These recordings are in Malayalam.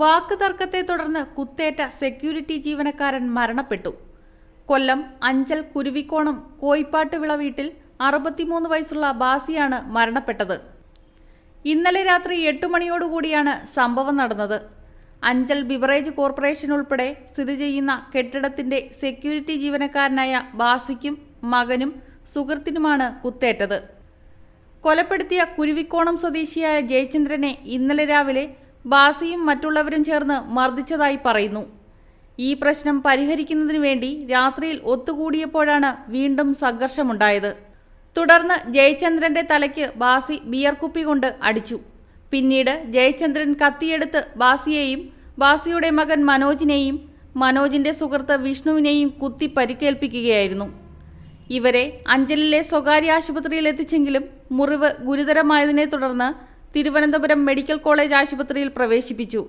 വാക്ക് തർക്കത്തെ തുടർന്ന് കുത്തേറ്റ സെക്യൂരിറ്റി ജീവനക്കാരൻ മരണപ്പെട്ടു. കൊല്ലം അഞ്ചൽ കുരുവിക്കോണം കോയിപ്പാട്ടുവിള വീട്ടിൽ അറുപത്തിമൂന്ന് വയസ്സുള്ള ബാസിയാണ് മരണപ്പെട്ടത്. ഇന്നലെ രാത്രി എട്ട് മണിയോടുകൂടിയാണ് സംഭവം നടന്നത്. അഞ്ചൽ ബിവറേജ് കോർപ്പറേഷൻ ഉൾപ്പെടെ സ്ഥിതി ചെയ്യുന്ന കെട്ടിടത്തിന്റെ സെക്യൂരിറ്റി ജീവനക്കാരനായ ബാസിക്കും മകനും സുഹൃത്തിനുമാണ് കുത്തേറ്റത്. കൊലപ്പെടുത്തിയ കുരുവിക്കോണം സ്വദേശിയായ ജയചന്ദ്രനെ ഇന്നലെ രാവിലെ ബാസിയും മറ്റുള്ളവരും ചേർന്ന് മർദ്ദിച്ചതായി പറയുന്നു. ഈ പ്രശ്നം പരിഹരിക്കുന്നതിനു വേണ്ടി രാത്രിയിൽ ഒത്തുകൂടിയപ്പോഴാണ് വീണ്ടും സംഘർഷമുണ്ടായത്. തുടർന്ന് ജയചന്ദ്രന്റെ തലയ്ക്ക് ബാസി ബിയർ കുപ്പി കൊണ്ട് അടിച്ചു. പിന്നീട് ജയചന്ദ്രൻ കത്തിയെടുത്ത് ബാസിയെയും ബാസിയുടെ മകൻ മനോജിനെയും മനോജിന്റെ സുഹൃത്ത് വിഷ്ണുവിനെയും കുത്തി പരിക്കേൽപ്പിക്കുകയായിരുന്നു. ഇവരെ അഞ്ചലിലെ സ്വകാര്യ ആശുപത്രിയിൽ എത്തിച്ചെങ്കിലും മുറിവ് ഗുരുതരമായതിനെ തുടർന്ന് തിരുവനന്തപുരം മെഡിക്കൽ കോളേജ് ആശുപത്രിയിൽ പ്രവേശിപ്പിച്ചു.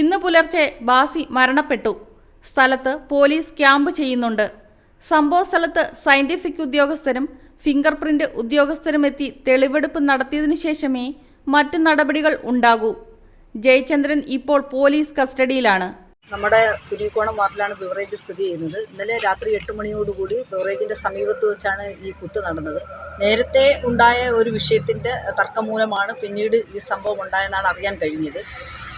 ഇന്ന് പുലർച്ചെ ബാസി മരണപ്പെട്ടു. സ്ഥലത്ത് പോലീസ് ക്യാമ്പ് ചെയ്യുന്നുണ്ട്. സംഭവ സ്ഥലത്ത് സയന്റിഫിക് ഉദ്യോഗസ്ഥരും ഫിംഗർ പ്രിന്റ് ഉദ്യോഗസ്ഥരും എത്തി തെളിവെടുപ്പ് നടത്തിയതിനു ശേഷമേ മറ്റു നടപടികൾ ഉണ്ടാകൂ. ജയചന്ദ്രൻ ഇപ്പോൾ പോലീസ് കസ്റ്റഡിയിലാണ്. നമ്മുടെ കുരുവിക്കോണം വാർഡിലാണ് ബിവറേജ് സ്ഥിതി ചെയ്യുന്നത്. ഇന്നലെ രാത്രി എട്ട് മണിയോടുകൂടി ബിവറേജിന്റെ സമീപത്ത് വെച്ചാണ് ഈ കുത്ത് നടന്നത്. നേരത്തെ ഉണ്ടായ ഒരു വിഷയത്തിന്റെ തർക്കം മൂലമാണ് പിന്നീട് ഈ സംഭവം ഉണ്ടായെന്നാണ് അറിയാൻ കഴിഞ്ഞത്.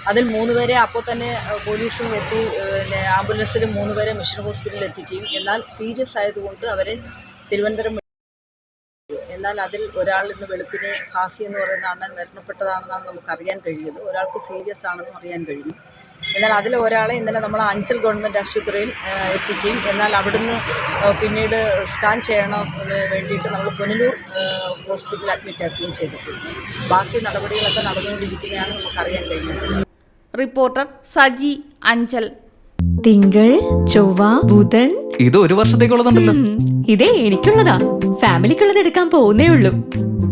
അതിൽ മൂന്നുപേരെ അപ്പോൾ തന്നെ പോലീസും എത്തി പിന്നെ ആംബുലൻസിൽ മൂന്നുപേരെ മിഷൻ ഹോസ്പിറ്റലിൽ എത്തിക്കുകയും എന്നാൽ സീരിയസ് ആയതുകൊണ്ട് അവരെ തിരുവനന്തപുരം എന്നാൽ അതിൽ ഒരാൾ ഇന്ന് വെളുപ്പിനെ ഹാസി എന്ന് പറയുന്ന അണ്ണൻ മരണപ്പെട്ടതാണെന്നാണ് നമുക്ക് അറിയാൻ കഴിഞ്ഞത് ഒരാൾക്ക് സീരിയസ് ആണെന്നും അറിയാൻ കഴിഞ്ഞു എന്നാൽ അതിൽ ഒരാളെ ഇന്നലെ നമ്മൾ അഞ്ചൽ ഗവൺമെന്റ് ആശുപത്രിയിൽ എത്തിക്കുകയും എന്നാൽ അവിടുന്ന് പിന്നീട് സ്കാൻ ചെയ്യണം വേണ്ടിയിട്ട് നമ്മൾ പുനലൂർ ഹോസ്പിറ്റലിൽ അഡ്മിറ്റ് ആക്കുകയും ചെയ്തു. ബാക്കി നടപടികളൊക്കെ നടന്നുകൊണ്ടിരിക്കുന്നതാണ് നമുക്കറിയാൻ കഴിഞ്ഞത് റിപ്പോർട്ടർ സജി അഞ്ചൽ. തിങ്കൾ ചൊവ്വ ബുധൻ. ഇത് ഒരു വർഷത്തേക്കുള്ളതുണ്ടല്ലോ. ഇതേ എനിക്കുള്ളതാ. ഫാമിലിക്കുള്ളത് എടുക്കാൻ പോകുന്നേ ഉള്ളൂ.